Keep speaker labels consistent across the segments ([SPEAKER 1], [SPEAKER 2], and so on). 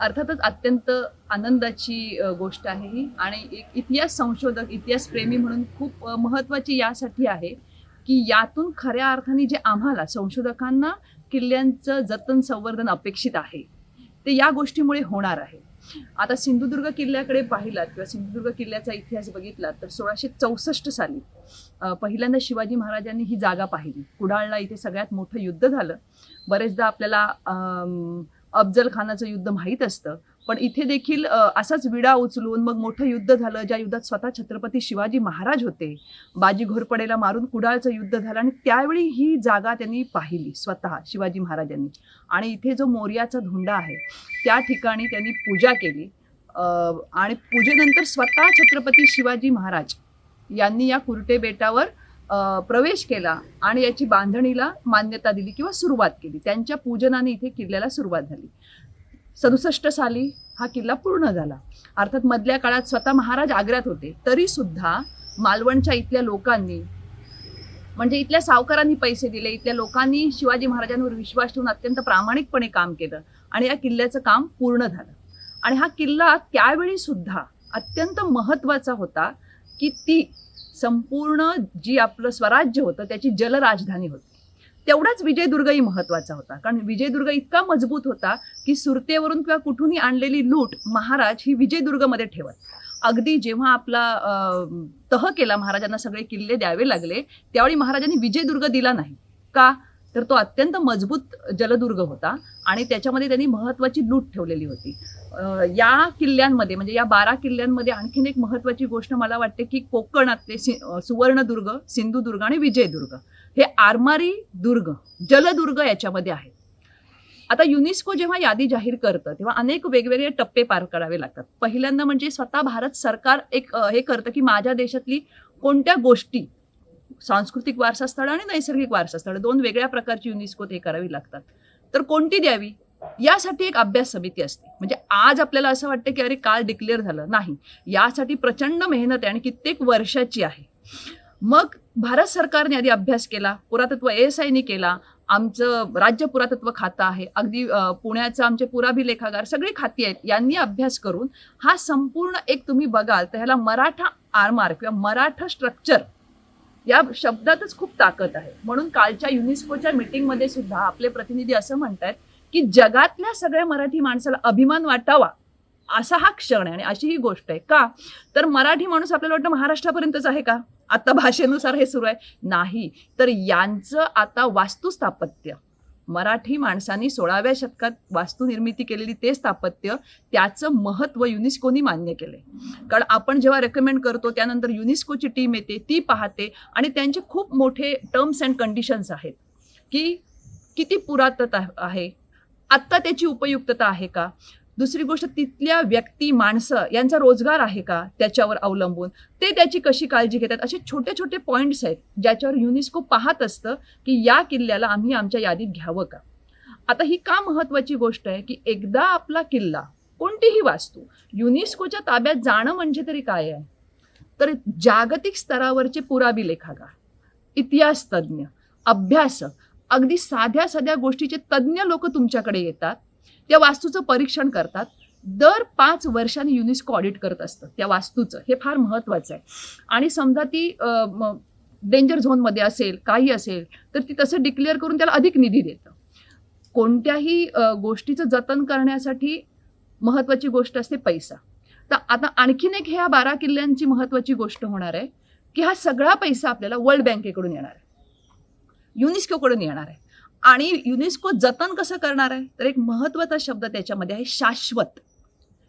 [SPEAKER 1] अर्थातच अत्यंत आनंदाची गोष्ट आहे ही. आणि एक इतिहास संशोधक इतिहास प्रेमी म्हणून खूप महत्त्वाची यासाठी आहे की यातून खऱ्या अर्थाने जे आम्हाला संशोधकांना किल्ल्यांचं जतन संवर्धन अपेक्षित आहे ते या गोष्टीमुळे होणार आहे. आता सिंधुदुर्ग किल्ल्याकडे पाहिलात किंवा सिंधुदुर्ग किल्ल्याचा इतिहास बघितला तर सोळाशे चौसष्ट साली पहिल्यांदा शिवाजी महाराजांनी ही जागा पाहिली. कुडाळला इथे सगळ्यात मोठं युद्ध झालं. बरेचदा आपल्याला अफजल खानाचं युद्ध माहीत असतं. पण इथे देखील असाच विडा उचलून मग मोठं युद्ध झालं ज्या युद्धात स्वतः छत्रपती शिवाजी महाराज होते. बाजी घोरपडेला मारून कुडाळचं युद्ध झालं आणि त्यावेळी ही जागा त्यांनी पाहिली स्वतः शिवाजी महाराजांनी. आणि इथे जो मोर्याचा धुंडा आहे त्या ठिकाणी त्यांनी पूजा केली. आणि पूजेनंतर स्वतः छत्रपती शिवाजी महाराज यांनी या कुर्टे बेटावर प्रवेश केला आणि याची बांधणीला मान्यता दिली किंवा सुरुवात केली. त्यांच्या पूजनाने इथे किल्ल्याला सुरुवात झाली. सदुसष्ट साली हा किल्ला पूर्ण झाला. अर्थात मधल्या काळात स्वतः महाराज आग्र्यात होते. तरी सुद्धा मालवणच्या इथल्या लोकांनी म्हणजे इथल्या सावकारांनी पैसे दिले इथल्या लोकांनी शिवाजी महाराजांवर विश्वास ठेवून अत्यंत प्रामाणिकपणे काम केलं आणि या किल्ल्याचं काम पूर्ण झालं. आणि हा किल्ला त्यावेळी सुद्धा अत्यंत महत्त्वाचा होता की ती संपूर्ण जी आपलं स्वराज्य होतं त्याची जलराजधानी होती. तेवढाच विजयदुर्गही महत्त्वाचा होता. कारण विजयदुर्ग इतका मजबूत होता की सुरतेवरून किंवा कुठूनही आणलेली लूट महाराज ही विजयदुर्गमध्ये ठेवत. अगदी जेव्हा आपला अं, तह केला महाराजांना सगळे किल्ले द्यावे लागले त्यावेळी महाराजांनी विजयदुर्ग दिला नाही. का? तर तो अत्यंत मजबूत जलदुर्ग होता आणि त्याच्यामध्ये त्यांनी महत्वाची लूट ठेवलेली होती. या किल्ल्यांमध्ये म्हणजे या बारा किल्ल्यांमध्ये आणखीन एक महत्वाची गोष्ट मला वाटते की कोकणातले सि सुवर्णदुर्ग सिंधुदुर्ग आणि विजयदुर्ग हे आरमारी दुर्ग जलदुर्ग याच्यामध्ये आहेत. आता युनेस्को जेव्हा यादी जाहीर करतं तेव्हा अनेक वेगवेगळे टप्पे पार करावे लागतात. पहिल्यांदा म्हणजे स्वतः भारत सरकार एक हे करतं की माझ्या देशातली कोणत्या गोष्टी सांस्कृतिक वारसा स्थळ आणि नैसर्गिक वारसा स्थळ दोन वेगळ्या प्रकारची युनिस्कोत हे करावी लागतात. तर कोणती द्यावी? यासाठी एक अभ्यास समिती असते. म्हणजे आज आपल्याला असं वाटतं की अरे काल डिक्लेअर झालं. नाही. यासाठी प्रचंड मेहनत आहे आणि कित्येक वर्षाची आहे. मग भारत सरकारने आधी अभ्यास केला पुरातत्व एस आयने केला आमचं राज्य पुरातत्व खातं आहे अगदी पुण्याचं आमचे पुराभिलेखागार सगळी खाती आहेत यांनी अभ्यास करून हा संपूर्ण एक तुम्ही बघाल तर ह्याला मराठा आरमार किंवा मराठा स्ट्रक्चर या शब्दातच खूप ताकद आहे. म्हणून कालच्या युनेस्कोच्या मीटिंगमध्ये सुद्धा आपले प्रतिनिधी असं म्हणतात की जगातल्या सगळ्या मराठी माणसाला अभिमान वाटावा असा हा क्षण आहे आणि अशी ही गोष्ट आहे. का? तर मराठी माणूस आपल्याला वाटतं महाराष्ट्रापर्यंतच आहे का? आता भाषेनुसार हे सुरू आहे. नाही. तर यांचं आता वास्तुस्थापत्य मराठी माणसांनी सोळाव्या शतकात वास्तुनिर्मिती केलेली ते स्थापत्य त्याचं महत्त्व युनिस्कोनी मान्य केले. कारण आपण जेव्हा रेकमेंड करतो त्यानंतर युनिस्कोची टीम येते ती पाहते आणि त्यांचे खूप मोठे टर्म्स अँड कंडिशन्स आहेत. की किती पुरातत आहे? आत्ता त्याची उपयुक्तता आहे का? दुसरी गोष्ट तिथल्या व्यक्ती माणसं यांचा रोजगार आहे का त्याच्यावर अवलंबून? ते त्याची कशी काळजी घेतात? असे छोटे छोटे पॉईंट्स आहेत ज्याच्यावर युनेस्को पाहत असतं की या किल्ल्याला आम्ही आमच्या यादीत घ्यावं का? आता ही का महत्वाची गोष्ट आहे की एकदा आपला किल्ला कोणतीही वास्तू युनेस्कोच्या ताब्यात जाणं म्हणजे तरी काय आहे? तर जागतिक स्तरावरचे पुराभिलेखागार इतिहास तज्ज्ञ अभ्यासक अगदी साध्या साध्या गोष्टीचे तज्ज्ञ लोक तुमच्याकडे येतात त्या वास्तूचं परीक्षण करतात. दर पाच वर्षांनी युनेस्को ऑडिट करत असतं त्या वास्तूचं. हे फार महत्त्वाचं आहे. आणि समजा ती डेंजर झोनमध्ये असेल काही असेल तर ती तसं डिक्लेअर करून त्याला अधिक निधी देतं. कोणत्याही गोष्टीचं जतन करण्यासाठी महत्त्वाची गोष्ट असते पैसा. तर आता आणखीन एक ह्या बारा किल्ल्यांची महत्त्वाची गोष्ट होणार आहे की हा सगळा पैसा आपल्याला वर्ल्ड बँकेकडून येणार आहे. युनेस्कोकडून येणार आहे. आणि युनेस्को जतन कसं करणार आहे? तर एक महत्त्वाचा शब्द त्याच्यामध्ये आहे शाश्वत.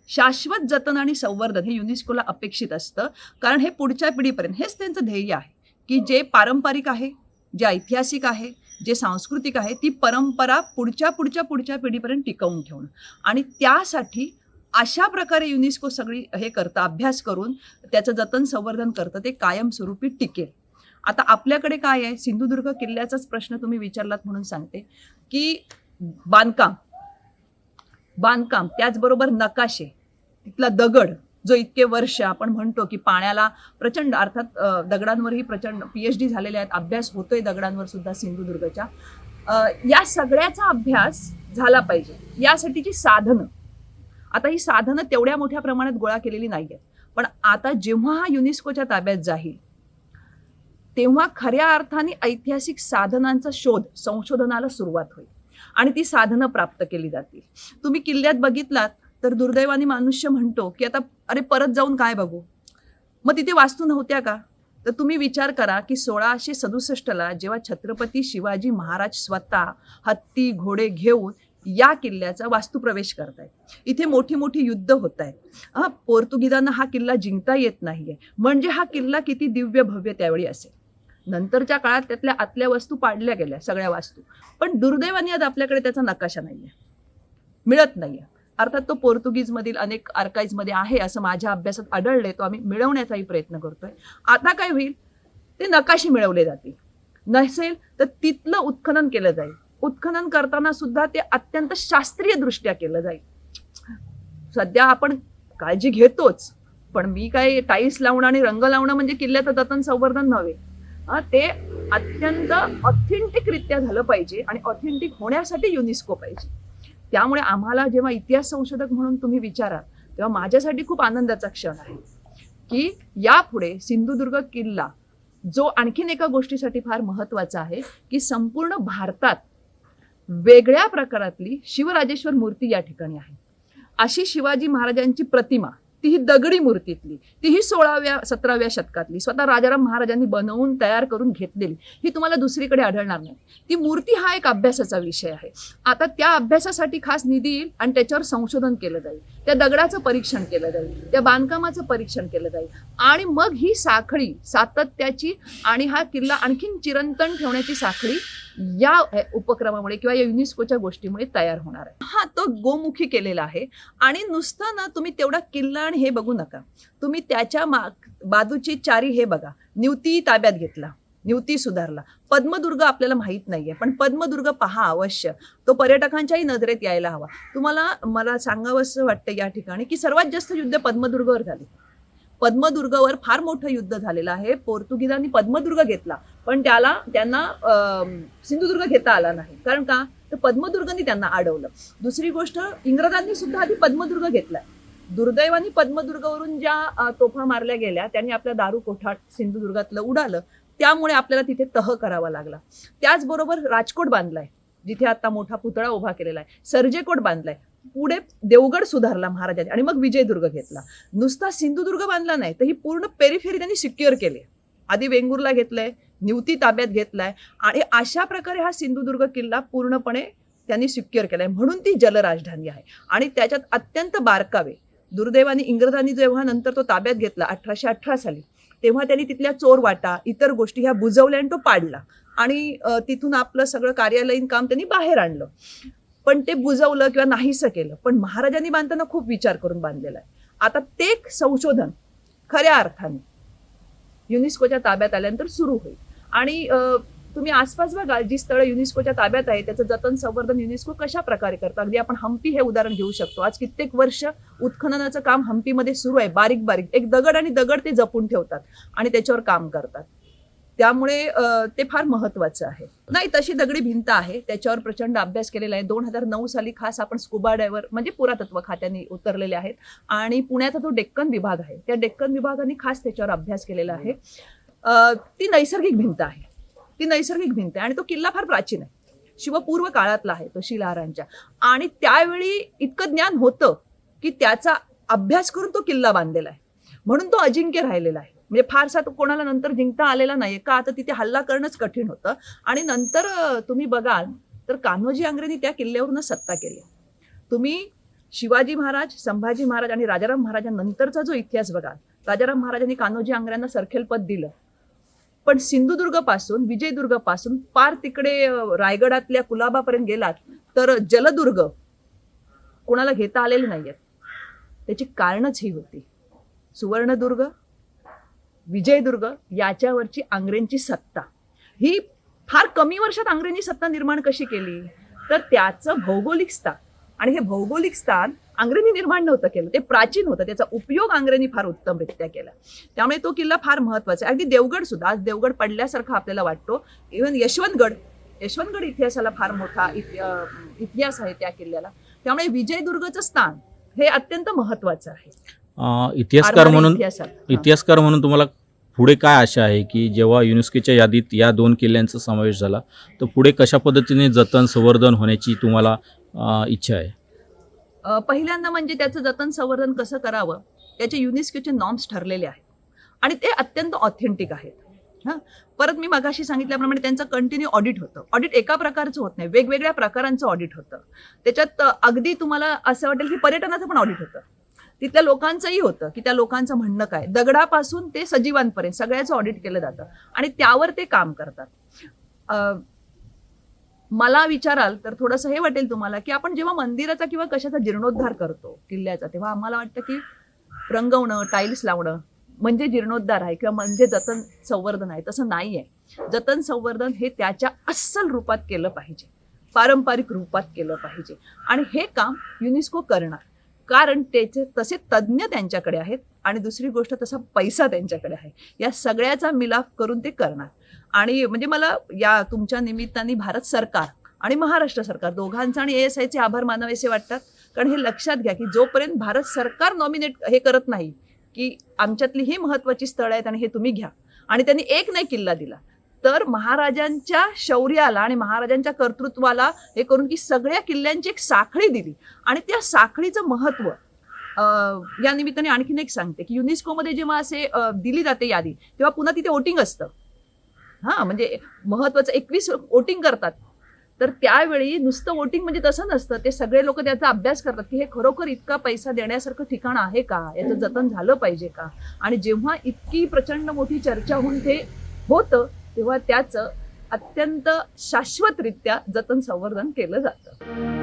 [SPEAKER 1] शाश्वत जतन आणि संवर्धन हे युनेस्कोला अपेक्षित असतं. कारण हे पुढच्या पिढीपर्यंत हेच त्यांचं ध्येय आहे की जे पारंपरिक आहे जे ऐतिहासिक आहे जे सांस्कृतिक आहे ती परंपरा पुढच्या पुढच्या पुढच्या पिढीपर्यंत टिकवून ठेवणं. आणि त्यासाठी अशा प्रकारे युनेस्को सगळी हे करतं अभ्यास करून त्याचं जतन संवर्धन करतं ते कायमस्वरूपी टिकेल. आता आपल्याकडे काय आहे? सिंधुदुर्ग किल्ल्याचाच प्रश्न तुम्ही विचारलात म्हणून सांगते की बांधकाम बांधकाम त्याचबरोबर नकाशे तिथला दगड जो इतके वर्ष आपण म्हणतो की पाण्याला प्रचंड अर्थात दगडांवरही प्रचंड पी एच डी झालेले आहेत अभ्यास होतोय दगडांवर सुद्धा सिंधुदुर्गच्या. या सगळ्याचा अभ्यास झाला पाहिजे. यासाठीची साधनं आता ही साधनं तेवढ्या मोठ्या प्रमाणात गोळा केलेली नाही आहेत पण आता जेव्हा हा युनेस्कोच्या ताब्यात जाईल तेव्हा खऱ्या अर्थाने ऐतिहासिक साधनांचा शोध संशोधनाला सुरुवात होईल. आणि ती साधनं प्राप्त केली जातील. तुम्ही किल्ल्यात बघितलात तर दुर्दैवाने मनुष्य म्हणतो की आता अरे परत जाऊन काय बघू? मग तिथे वास्तू नव्हत्या का? तर तुम्ही विचार करा की सोळाशे सदुसष्टला जेव्हा छत्रपती शिवाजी महाराज स्वतः हत्ती घोडे घेऊन या किल्ल्याचा वास्तुप्रवेश करतायत. इथे मोठी मोठी युद्ध होत आहेत पोर्तुगीजांना हा किल्ला जिंकता येत नाहीये. म्हणजे हा किल्ला किती दिव्य भव्य त्यावेळी असेल? नंतरच्या काळात त्यातल्या आतल्या वस्तू पाडल्या गेल्या सगळ्या वास्तू. पण दुर्दैवाने आज आपल्याकडे त्याचा नकाशा नाहीये. मिळत नाहीये. अर्थात तो पोर्तुगीजमधील अनेक आर्काईजमध्ये आहे असं माझ्या अभ्यासात आढळले तो आम्ही मिळवण्याचाही प्रयत्न करतोय. आता काय होईल? ते नकाशे मिळवले जातील. नसेल तर तिथलं उत्खनन केलं जाईल. उत्खनन करताना सुद्धा ते अत्यंत शास्त्रीय दृष्ट्या केलं जाईल. सध्या आपण काळजी घेतोच. पण मी काय टाईल्स लावणं आणि रंग लावणं म्हणजे किल्ल्याचं जतन संवर्धन नव्हे. ते अत्यंत ऑथेंटिकरित्या झालं पाहिजे आणि ऑथेंटिक होण्यासाठी युनिस्को पाहिजे त्यामुळे आम्हाला जेव्हा इतिहास संशोधक म्हणून तुम्ही विचारा तेव्हा माझ्यासाठी खूप आनंदाचा क्षण आहे. की यापुढे सिंधुदुर्ग किल्ला जो आणखीन एका गोष्टीसाठी फार महत्त्वाचा आहे की संपूर्ण भारतात वेगळ्या प्रकारातली शिवराजेश्वर मूर्ती या ठिकाणी आहे. अशी शिवाजी महाराजांची प्रतिमा ती ही दगडी मूर्तीतली ती ही सोळाव्या सतराव्या शतकातली स्वतः राजाराम महाराजांनी बनवून तयार करून घेतलेली ही तुम्हाला दुसरीकडे आढळणार नाही. ती मूर्ती हा एक अभ्यासाचा विषय आहे. आता त्या अभ्यासासाठी खास निधी येईल आणि त्याच्यावर संशोधन केलं जाईल. त्या दगडाचं परीक्षण केलं जाईल त्या बांधकामाचं परीक्षण केलं जाईल आणि मग ही साखळी सातत्याची आणि हा किल्ला आणखीन चिरंतन ठेवण्याची साखळी या उपक्रमामुळे किंवा या युनेस्कोच्या गोष्टीमुळे तयार होणार आहे. हा तो गोमुखी केलेला आहे आणि नुसतं ना तुम्ही तेवढा किल्ला आणि हे बघू नका. तुम्ही त्याच्या माग बाजूची चारी हे बघा. निवती ताब्यात घेतला. निवती सुधारला. पद्मदुर्ग आपल्याला माहीत नाहीये. पण पद्मदुर्ग पहा अवश्य. तो पर्यटकांच्याही नजरेत यायला हवा. तुम्हाला मला सांगावंसं वाटतं या ठिकाणी की सर्वात जास्त युद्ध पद्मदुर्गवर झाले. पद्मदुर्गवर फार मोठं युद्ध झालेलं आहे. पोर्तुगीजांनी पद्मदुर्ग घेतला. पण त्याला त्यांना सिंधुदुर्ग घेता आला नाही. कारण का? तर पद्मदुर्गनी त्यांना अडवलं. दुसरी गोष्ट इंग्रजांनी सुद्धा आधी पद्मदुर्ग घेतला दुर्दैवाने पद्मदुर्गवरून ज्या तोफा मारल्या गेल्या त्यांनी आपल्या दारू कोठाट सिंधुदुर्गातलं उडालं. त्यामुळे आपल्याला तिथे तह करावा लागला. त्याचबरोबर राजकोट बांधलाय जिथे आता मोठा पुतळा उभा केलेला आहे. सर्जेकोट बांधलाय. पुढे देवगड सुधारला महाराजांनी आणि मग विजयदुर्ग घेतला. नुसता सिंधुदुर्ग बांधला नाही तर ही पूर्ण पेरीफेरी त्यांनी सिक्युअर केली आधी वेंगुर्ला घेतलंय निवती ताब्यात घेतलाय आणि अशा प्रकारे हा सिंधुदुर्ग किल्ला पूर्णपणे त्यांनी सिक्युअर केलाय. म्हणून ती जलराजधानी आहे. आणि त्याच्यात अत्यंत बारकावे दुर्दैवाने इंग्रजांनी जेव्हा नंतर तो ताब्यात घेतला अठराशे अठरा साली तेव्हा त्यांनी तिथल्या चोर वाटा इतर गोष्टी ह्या बुजवल्या आणि तो पाडला. आणि तिथून आपलं सगळं कार्यालयीन काम त्यांनी बाहेर आणलं. पण ते बुजवलं किंवा नाहीसं केलं. पण महाराजांनी बांधताना खूप विचार करून बांधलेला आहे. आता ते संशोधन खऱ्या अर्थाने युनेस्कोच्या ताब्यात आल्यानंतर सुरू होईल. आणि अं, तुम्ही आसपास बघाल जी स्थळं युनेस्कोच्या ताब्यात आहे त्याचं जतन संवर्धन युनेस्को कशा प्रकारे करतं? अगदी आपण हम्पी हे उदाहरण घेऊ शकतो. आज कित्येक वर्ष उत्खननाचं काम हम्पीमध्ये सुरू आहे बारीक बारीक. एक दगड आणि दगड ते जपून ठेवतात आणि त्याच्यावर काम करतात. त्यामुळे ते फार महत्वाचं आहे. नाही तशी दगडी भिंत आहे. त्याच्यावर प्रचंड अभ्यास केलेला आहे. दोन हजार नऊ साली खास आपण स्कुबा डायव्हर म्हणजे पुरातत्व खात्याने उतरलेले आहेत. आणि पुण्याचा जो डेक्कन विभाग आहे त्या डेक्कन विभागाने खास त्याच्यावर अभ्यास केलेला आहे. ती नैसर्गिक भिंत आहे. ती नैसर्गिक भिंत आहे. आणि तो किल्ला फार प्राचीन आहे. शिवपूर्व काळातला आहे तो शिलाहारांच्या आणि त्यावेळी इतकं ज्ञान होतं की त्याचा अभ्यास करून तो किल्ला बांधलेला आहे. म्हणून तो अजिंक्य राहिलेला आहे. म्हणजे फारसा तो कोणाला नंतर जिंकता आलेला नाही का? आता तिथे हल्ला करणंच कठीण होतं. आणि नंतर तुम्ही बघाल तर कान्होजी आंग्रेनी त्या किल्ल्यावरूनच सत्ता केली तुम्ही शिवाजी महाराज संभाजी महाराज आणि राजाराम महाराजांनंतरचा जो इतिहास बघाल राजाराम महाराजांनी कान्होजी आंग्र्यांना सरखेल पद दिलं. पण सिंधुदुर्गपासून विजयदुर्गपासून पार तिकडे रायगडातल्या कुलाबापर्यंत गेलात तर जलदुर्ग कोणाला घेता आलेले नाहीयेत त्याची कारणच ही होती. सुवर्णदुर्ग विजयदुर्ग याच्यावरची आंग्रेंची सत्ता. ही फार कमी वर्षात आंग्रेंची सत्ता निर्माण कशी केली? तर त्याचं भौगोलिक स्थान. आणि हे भौगोलिक स्थान आंग्रेंनी निर्माण नव्हतं केलं. ते प्राचीन होतं. त्याचा उपयोग आंग्रेंनी फार उत्तमरित्या केला. त्यामुळे तो किल्ला फार महत्त्वाचा आहे. अगदी देवगड सुद्धा आज देवगड पडल्यासारखा आपल्याला वाटतो. इव्हन यशवंतगड यशवंतगड इतिहासाला फार मोठा इतिहास आहे त्या किल्ल्याला. त्यामुळे विजयदुर्गचं स्थान हे अत्यंत महत्वाचं आहे.
[SPEAKER 2] इतिहासकार म्हणून. इतिहासकार म्हणून तुम्हाला पुढे काय आशा आहे की जेव्हा युनेस्कोच्या यादीत या दोन किल्ल्यांचा समावेश झाला तर पुढे कशा पद्धतीने जतन संवर्धन होण्याची तुम्हाला इच्छा आहे?
[SPEAKER 1] पहिल्यांदा म्हणजे त्याचं जतन संवर्धन कसं करावं? त्याचे युनेस्कोचे नॉर्म्स ठरलेले आहेत. आणि ते अत्यंत ऑथेंटिक आहेत. हां? परत मी मगाशी सांगितल्याप्रमाणे त्यांचं कंटिन्यू ऑडिट होतं. ऑडिट एका प्रकारचं होत नाही. वेगवेगळ्या प्रकारांचं ऑडिट होतं. त्याच्यात अगदी तुम्हाला असं वाटेल की पर्यटनाचं पण ऑडिट होतं. तिथल्या लोकांचंही होतं की त्या लोकांचं म्हणणं काय? दगडापासून ते सजीवांपर्यंत सगळ्याचं ऑडिट केलं जातं. आणि त्यावर ते काम करतात. मला विचाराल तर थोडंसं हे वाटेल तुम्हाला की आपण जेव्हा मंदिराचा किंवा कशाचा जीर्णोद्धार करतो किल्ल्याचा तेव्हा आम्हाला वाटतं की रंगवणं टाईल्स लावणं म्हणजे जीर्णोद्धार आहे किंवा म्हणजे जतन संवर्धन आहे. तसं नाही आहे जतन संवर्धन हे त्याच्या अस्सल रूपात केलं पाहिजे. पारंपरिक रूपात केलं पाहिजे. आणि हे काम युनेस्को करणार. कारण त्याचे तसे तज्ज्ञ त्यांच्याकडे आहेत. आणि दुसरी गोष्ट तसा पैसा त्यांच्याकडे आहे. या सगळ्याचा मिलाफ करून ते करणार. आणि म्हणजे मला या तुमच्या निमित्ताने भारत सरकार आणि महाराष्ट्र सरकार दोघांचा आणि एस आयचे आभार मानावेसे वाटतात. कारण हे लक्षात घ्या की जोपर्यंत भारत सरकार नॉमिनेट हे करत नाही की आमच्यातली ही महत्वाची स्थळं आहेत आणि हे तुम्ही घ्या. आणि त्यांनी एक नाही किल्ला दिला. तर महाराजांच्या शौर्याला आणि महाराजांच्या कर्तृत्वाला हे करून की सगळ्या किल्ल्यांची एक साखळी दिली. आणि त्या साखळीचं महत्त्व या निमित्ताने आणखीन एक सांगते की युनेस्कोमध्ये जेव्हा असे दिली जाते यादी तेव्हा पुन्हा तिथे वोटिंग असतं. हां म्हणजे महत्वाचं एकवीस वोटिंग करतात. तर त्यावेळी नुसतं वोटिंग म्हणजे तसं नसतं ते सगळे लोक त्याचा अभ्यास करतात की हे खरोखर इतका पैसा देण्यासारखं ठिकाण आहे का? याचं जतन झालं पाहिजे का? आणि जेव्हा इतकी प्रचंड मोठी चर्चा होऊन ते होतं तेव्हा त्याचं अत्यंत शाश्वतरित्या जतन संवर्धन केलं जातं.